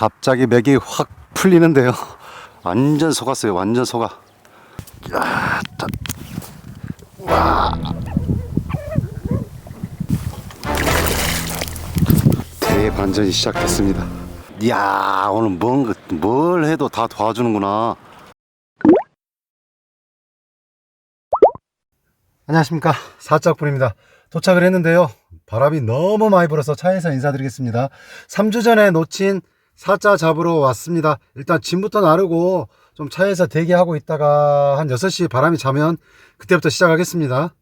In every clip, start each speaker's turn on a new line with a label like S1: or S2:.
S1: 갑자기 맥이 확 풀리는데요. 완전 속았어요. 완전 속아. 야, 자, 와. 대반전이 시작됐습니다. 이야, 오늘 뭔, 뭘 해도 다 도와주는구나. 안녕하십니까. 사짝불입니다. 도착을 했는데요. 바람이 너무 많이 불어서 차에서 인사드리겠습니다. 3주 전에 놓친 사자 잡으러 왔습니다. 일단 짐부터 나르고 좀 차에서 대기하고 있다가 한 6시 바람이 자면 그때부터 시작하겠습니다.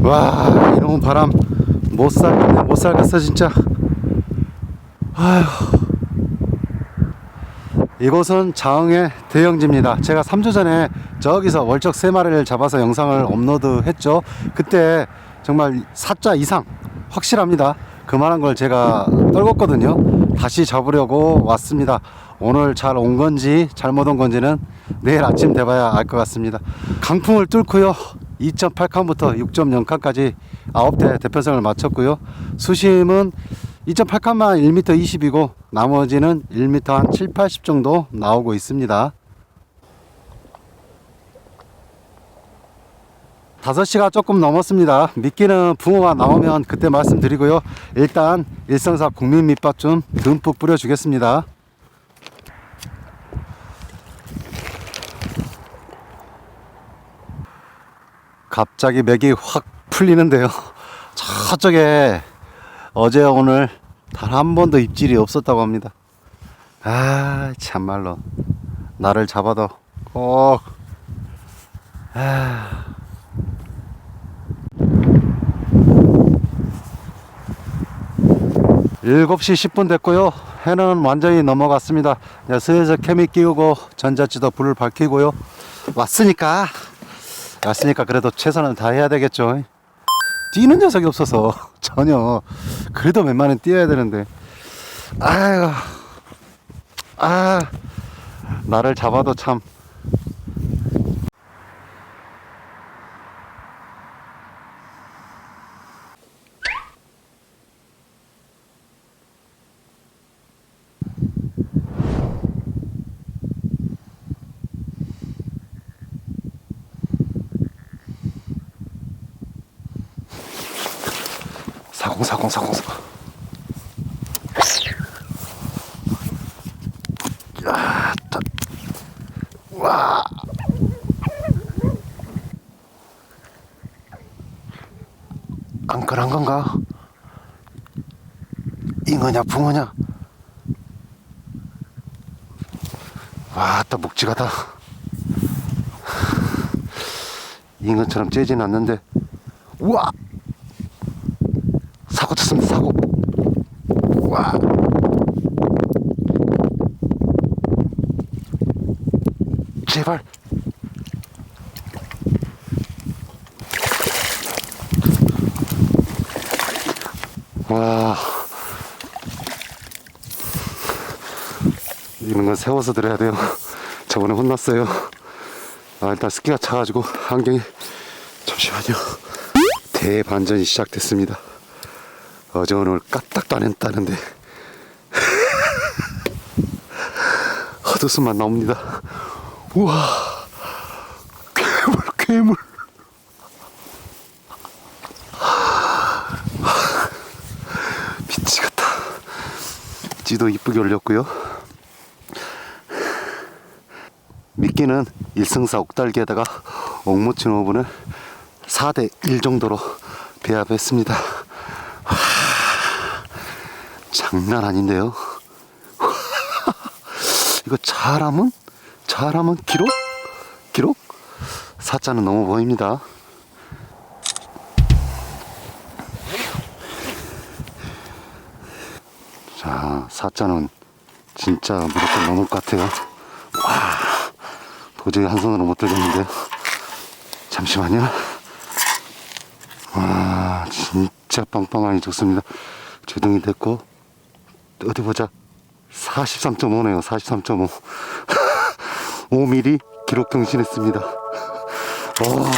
S1: 와, 이놈 바람 못 살겠네, 못 살겠어, 진짜. 아휴. 이곳은 자흥의 대형지입니다. 제가 3주 전에 저기서 월적 3마리를 잡아서 영상을 업로드 했죠. 그때 정말 4자 이상 확실합니다. 그만한 걸 제가 떨궜거든요. 다시 잡으려고 왔습니다. 오늘 잘 온 건지 잘못 온 건지는 내일 아침 돼봐야 알 것 같습니다. 강풍을 뚫고요. 2.8칸부터 6.0칸까지 9대 대표성을 마쳤고요. 수심은 2.8칸만 1m 20이고 나머지는 1m 한 7, 80 정도 나오고 있습니다. 5시가 조금 넘었습니다. 미끼는 붕어가 나오면 그때 말씀드리고요. 일단 일성사 국민 밑밥 좀 듬뿍 뿌려주겠습니다. 갑자기 맥이 확 풀리는데요. 저쪽에 어제 오늘 단 한 번도 입질이 없었다고 합니다. 아 참말로 나를 잡아도 꼭 아. 일곱 시 10분 됐고요. 해는 완전히 넘어갔습니다. 이제 슬슬 케미 끼우고 전자지도 불을 밝히고요. 왔으니까 왔으니까 그래도 최선을 다해야 되겠죠. 뛰는 녀석이 없어서 전혀 그래도 웬만하면 뛰어야 되는데 아유 아 나를 잡아도 참 사 공 사 공 사 공 사공 야, 다, 와. 앙끌한 건가? 잉어냐 붕어냐? 와, 또 묵직하다. 잉어처럼 째진 않는데, 우와! 사고 쳤습니다 사고 와 제발. 와 이런 건 세워서 들어야 돼요. 저번에 혼났어요. 아 일단 습기가 차가지고 안경이 잠시만요. 대반전이 시작됐습니다. 어제 오늘 까딱도 안 했다는데. 헛웃음만 나옵니다 우와. 괴물 괴물. 미치겠다. 지도 이쁘게 올렸고요. 미끼는 일승사 옥달기에다가 옥무친 오븐을 4대 1 정도로 배합했습니다. 장난 아닌데요. 이거 잘하면 잘하면 기록 기록 사자는 너무 보입니다. 자 사자는 진짜 무조건 넘을 것 같아요. 와 도저히 한 손으로 못 들겠는데요. 잠시만요. 와 진짜 빵빵하니 좋습니다. 조등이 됐고 어디 보자 43.5네요 43.5 5mm 기록 경신했습니다. 와,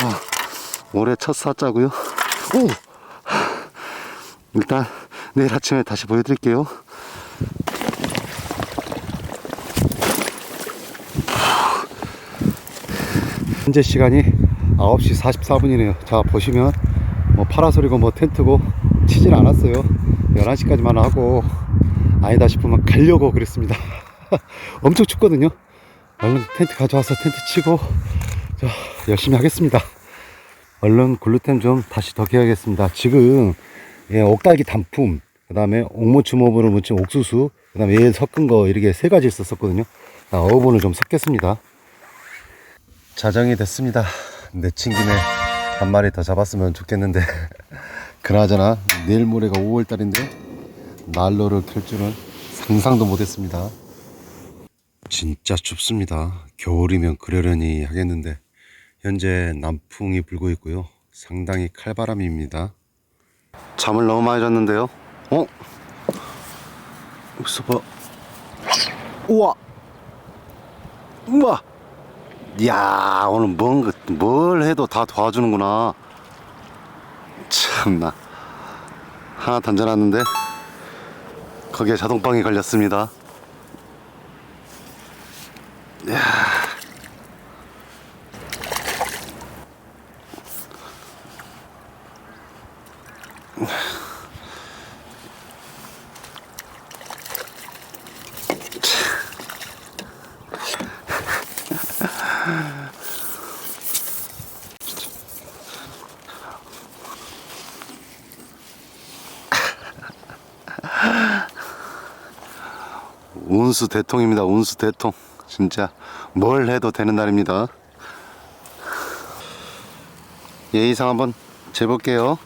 S1: 올해 첫 사자고요. 오! 일단 내일 아침에 다시 보여드릴게요. 현재 시간이 9시 44분이네요. 자, 보시면 뭐 파라솔이고 뭐 텐트고 치진 않았어요. 11시까지만 하고 아니다 싶으면 가려고 그랬습니다. 엄청 춥거든요. 얼른 텐트 가져와서 텐트 치고 자, 열심히 하겠습니다. 얼른 글루텐 좀 다시 더 개야겠습니다. 지금 예, 옥달기 단품, 그 다음에 옥모추모브를 묻힌 옥수수, 그 다음에 얘 섞은 거 이렇게 세 가지 있었거든요. 자, 어부분을 좀 섞겠습니다. 자정이 됐습니다. 내친 김에 한 마리 더 잡았으면 좋겠는데 그나저나 내일 모레가 5월달인데 난로를 켤 줄은 상상도 못했습니다. 진짜 춥습니다. 겨울이면 그러려니 하겠는데 현재 남풍이 불고 있고요. 상당히 칼바람입니다. 잠을 너무 많이 잤는데요. 어? 여기서 봐. 우와. 우와. 이야 오늘 뭔, 뭘 해도 다 도와주는구나 참나 하나 던져놨는데 거기에 자동방이 걸렸습니다 운수 대통입니다. 운수 대통. 진짜 뭘 해도 되는 날입니다. 예의상 한번 재볼게요.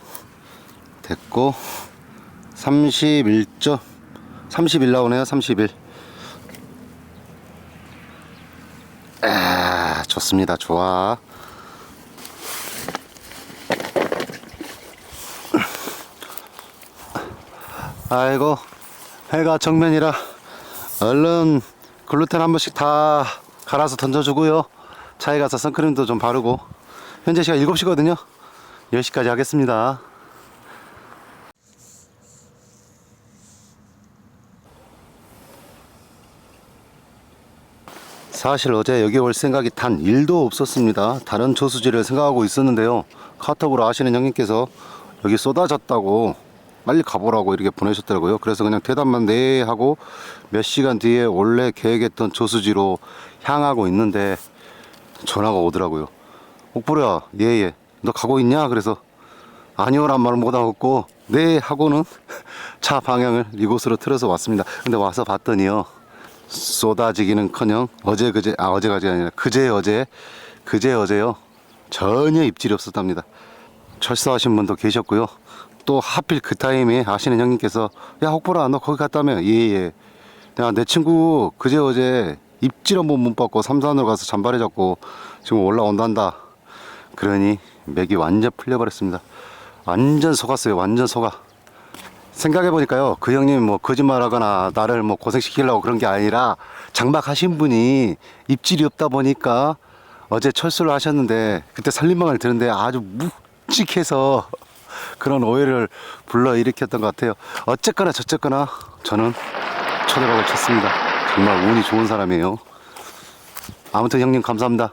S1: 됐고 31점 31 나오네요 31 아, 좋습니다. 좋아. 아이고 해가 정면이라 얼른 글루텐 한 번씩 다 갈아서 던져주고요 차에 가서 선크림도 좀 바르고 현재 시간 7시거든요 10시까지 하겠습니다 사실 어제 여기 올 생각이 단 1도 없었습니다. 다른 저수지를 생각하고 있었는데요. 카톡으로 아시는 형님께서 여기 쏟아졌다고 빨리 가보라고 이렇게 보내셨더라고요. 그래서 그냥 대답만 네 하고 몇 시간 뒤에 원래 계획했던 저수지로 향하고 있는데 전화가 오더라고요. 옥보야, 예예, 너 가고 있냐? 그래서 아니오란 말을 못하고 네 하고는 차 방향을 이곳으로 틀어서 왔습니다. 근데 와서 봤더니요. 쏟아지기는커녕 어제 그제 아 어제가 아니라 그제 어제 그제 어제요 전혀 입질이 없었답니다. 철수하신 분도 계셨고요. 또 하필 그 타임에 아시는 형님께서 야 혹보라 너 거기 갔다며 예예. 내가 내 친구 그제 어제 입질 한번 못 받고 삼산으로 가서 잔발해 잡고 지금 올라온단다. 그러니 맥이 완전 풀려버렸습니다. 완전 속았어요. 완전 속아. 생각해보니까요, 그 형님 뭐 거짓말하거나 나를 뭐 고생시키려고 그런 게 아니라 장박하신 분이 입질이 없다 보니까 어제 철수를 하셨는데 그때 살림방을 드는데 아주 묵직해서 그런 오해를 불러 일으켰던 것 같아요. 어쨌거나 저쨌거나 저는 초대박을 쳤습니다. 정말 운이 좋은 사람이에요. 아무튼 형님 감사합니다.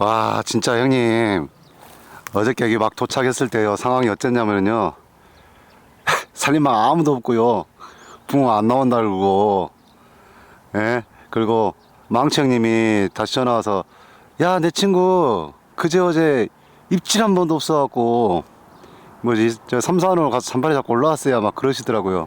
S1: 와 진짜 형님 어저께 여기 막 도착했을 때요. 상황이 어땠냐면요. 살림방 아무도 없고요. 붕어 안 나온다 그러고. 예? 그리고 망치 형님이 다시 전화 와서 야 내 친구. 그제 어제 입질 한 번도 없어갖고. 뭐지 저 삼산으로 가서 잔발이 잡고 올라왔어야 막 그러시더라고요.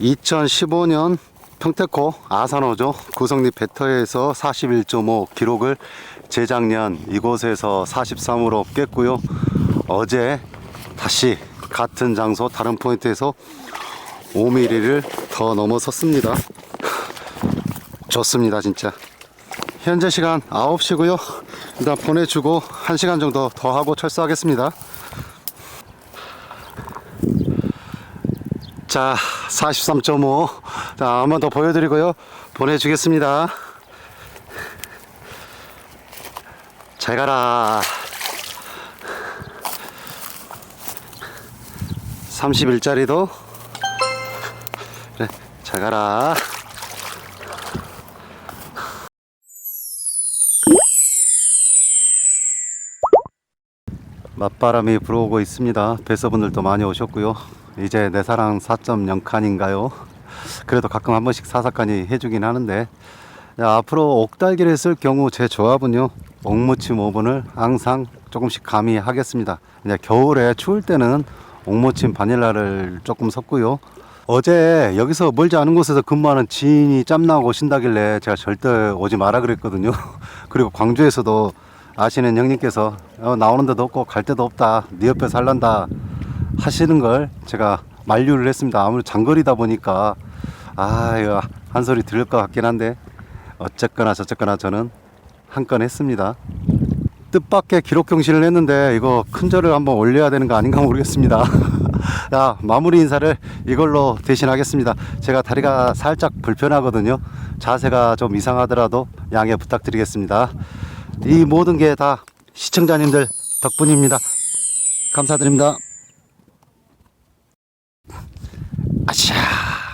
S1: 2015년 평택호 아산호죠 구성리 배터에서 41.5 기록을 재작년 이곳에서 43으로 깼고요. 어제 다시 같은 장소 다른 포인트에서 5mm를 더 넘어섰습니다. 좋습니다 진짜. 현재 시간 9시고요. 일단 보내주고 1시간 정도 더 하고 철수하겠습니다. 자, 43.5 자, 한번 더 보여드리고요. 보내주겠습니다. 잘 가라. 30일짜리도 그래, 잘 가라. 맞바람이 불어오고 있습니다. 배서분들도 많이 오셨고요. 이제 내 사랑 4.0칸인가요? 그래도 가끔 한 번씩 사사칸이 해주긴 하는데 자, 앞으로 옥달기를 쓸 경우 제 조합은요 옥무침 5분을 항상 조금씩 가미하겠습니다. 이제 겨울에 추울 때는 옥무침 바닐라를 조금 섞고요. 어제 여기서 멀지 않은 곳에서 근무하는 지인이 짬나고 오신다길래 제가 절대 오지 마라 그랬거든요. 그리고 광주에서도 아시는 형님께서 어, 나오는 데도 없고 갈 데도 없다. 네 옆에 살란다 하시는 걸 제가 만류를 했습니다. 아무래도 장거리다 보니까 아 이거 한 소리 들을 것 같긴 한데 어쨌거나 저쨌거나 저는 한 건 했습니다. 뜻밖의 기록 경신을 했는데 이거 큰 절을 한번 올려야 되는 거 아닌가 모르겠습니다. 야 마무리 인사를 이걸로 대신하겠습니다. 제가 다리가 살짝 불편하거든요. 자세가 좀 이상하더라도 양해 부탁드리겠습니다. 이 모든 게 다 시청자님들 덕분입니다. 감사드립니다. 아샤.